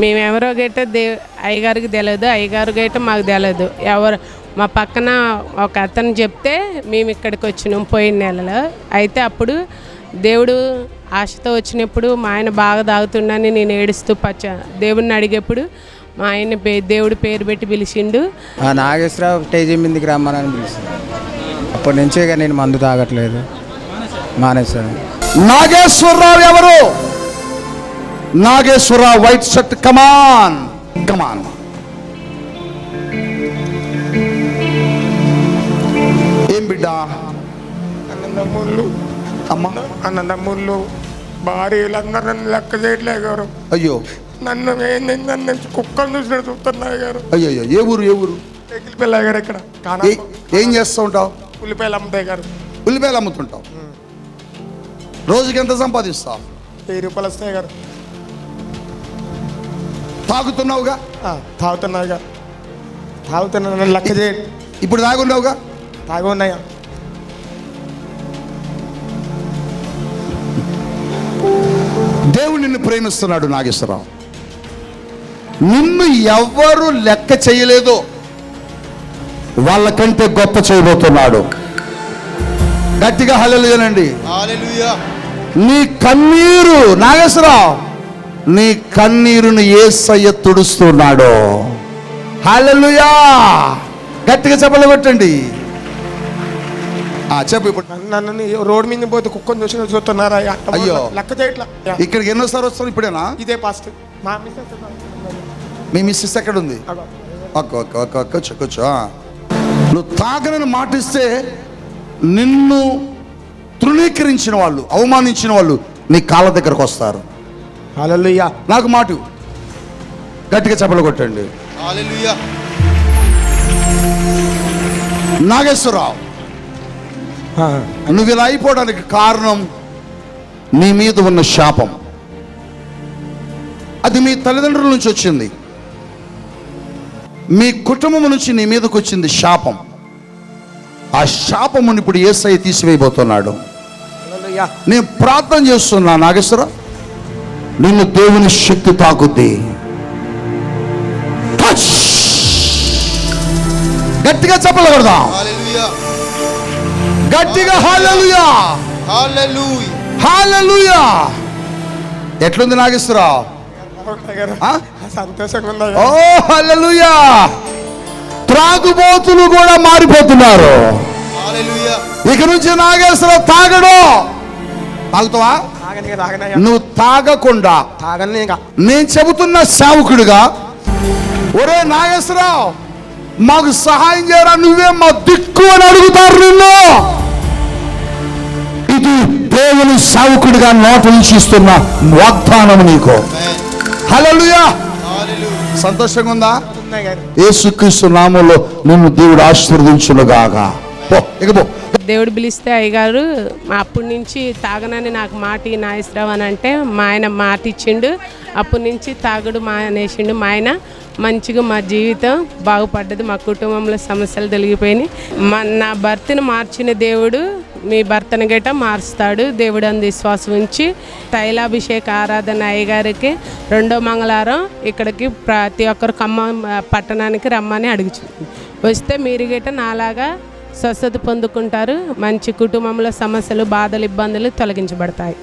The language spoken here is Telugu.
మేమెవరో గేట దే అయ్యగారికి తెలియదు అయ్యగారు గేట మాకు తెలియదు ఎవరు మా పక్కన ఒక అతను చెప్తే మేము ఇక్కడికి వచ్చినాం పోయిన నెలలో. అయితే అప్పుడు దేవుడు ఆశతో వచ్చినప్పుడు మా ఆయన బాగా తాగుతుండని నేను ఏడుస్తూ పచ్చ దేవుడిని అడిగేప్పుడు మా ఆయన పే దేవుడు పేరు పెట్టి పిలిచిండు. ఆ నాగేశ్వరరావు స్టేజ్ మీదకి రమ్మని పిలిచింది అప్పటి నుంచి ఇక నేను మందు తాగట్లేదు. మానేశాను. నాగేశ్వరరావు ఎవరు? Nageswararao white shirt come on come on ఏం బిడ్డ? అన్నదమ్ముళ్ళు. అమ్మా. అన్నదమ్ముళ్ళు భార్యలు అందరూ నన్ను లెక్క చేయట్లేదు గారు అయ్యో. నన్ను ఏంది నన్ను కుక్కలు చూసినట్టు చూస్తున్నారు గారు అయ్యో ఏ ఊరు ఏ ఊరు? పిల్ల గారు ఇక్కడ? ఏం చేస్తూ ఉంటావు? ఉల్లిపాయలు అమ్ముతాయి గారు. ఉల్లిపాయలు అమ్ముతుంటావు. రోజుకి ఎంత సంపాదిస్తావు? వెయ్యి రూపాయలు వస్తాయి గారు. తాగుతున్నావుగా? గారు తాగుతున్నా నన్ను లెక్క చేయ. ఇప్పుడు తాగున్నావుగా తాగి ఉన్నాయా దేవుడు నిన్ను ప్రేమిస్తున్నాడు నాగేశ్వరరావు. నిన్ను ఎవ్వరు లెక్క చేయలేదో. వాళ్ళకంటే గొప్ప చేయబోతున్నాడు. గట్టిగా హల్లెలూయానండి నీ కన్నీరు నాగేశ్వరరావు. నీ కన్నీరును ఏసయ్య తుడుస్తున్నాడు. హల్లెలూయా! గట్టిగా చెప్పలు కొట్టండి. చెప్పు ఇప్పుడు. నన్ను రోడ్డు మీద పోతే కుక్కను చూసినట్టు చూస్తున్నారా? అయ్యా? లెక్క చేయట్లా. ఇక్కడికి ఎన్నోసారి వస్తాను ఇప్పుడేనా? ఇదే ఫస్ట్ మా మిస్సెస్ మీ మిస్సెస్ ఎక్కడ ఉంది? ఒక్క ఒక్క ఒక్క ఒక్క కూర్చో. నువ్వు తాగనని మాటిస్తే నిన్ను తృణీకరించిన వాళ్ళు అవమానించిన వాళ్ళు నీ కాళ్ళ దగ్గరకు వస్తారు. హల్లెలూయా. నాకు మాట. గట్టిగా చెప్పలు కొట్టండి. నాగేశ్వరరావు నువ్వు ఇలా అయిపోవడానికి కారణం నీ మీద ఉన్న శాపం. అది మీ తల్లిదండ్రుల నుంచి వచ్చింది. మీ కుటుంబం నుంచి నీ మీదకి వచ్చింది శాపం. ఆ శాపమును ఇప్పుడు ఏసై తీసివేయబోతున్నాడు. హల్లెలూయా. నేను ప్రార్థన చేస్తున్నా నాగేశ్వర నిన్ను దేవుని శక్తి తాకుద్ది! గట్టిగా చెప్పలకూడదా గట్టిగా హాలలుయా హాలలుయా ఎట్లుంది నాగేశ్వరరావు? సంతోషంగా ఉందా ఓ హల్లెలూయా. త్రాగుబోతులు కూడా మారిపోతున్నారు. ఇక నుంచి నాగేశ్వరరావు తాగడు. తాగుతావా? నువ్వు తాగకుండా తాగని నేను చెబుతున్న సేవకుడిగా ఒరే నాగేశ్వరరావు మాకు సహాయం చేయరా? నువ్వే మా దిక్కు అని అడుగుతారు నిన్ను. ఇది దేవుని సేవకుడిగా నోట ఇస్తున్న వాగ్దానం నీకు. హల్లెలూయా. సంతోషంగా ఉందా? యేసుక్రీస్తు నామంలో నిన్ను దేవుడు ఆశీర్వదించునుగాక. పో ఇక పో. దేవుడు పిలిస్తే అయ్యగారు అప్పటి నుంచి తాగనని నాకు మాటి నాయసరావు అని అంటే మా ఆయన మాట ఇచ్చిండు. అప్పటి నుంచి తాగుడు మానేసిండు మా ఆయన మంచిగా మా జీవితం బాగుపడ్డది మా కుటుంబంలో సమస్యలు తొలగిపోయినాయి. మా నా భర్తను మార్చిన దేవుడు మీ భర్తను గట మారుస్తాడు. దేవుడు అని విశ్వాసం ఉంచి తైలాభిషేక ఆరాధన అయ్యగారికి రెండో మంగళవారం ఇక్కడికి ప్రతి ఒక్కరు ఖమ్మం పట్టణానికి రమ్మని అడుగుచు. వస్తే మీరు గట నాలాగా స్వస్థత పొందుకుంటారు. మంచి కుటుంబంలో సమస్యలు బాధలు ఇబ్బందులు తొలగించబడతాయి.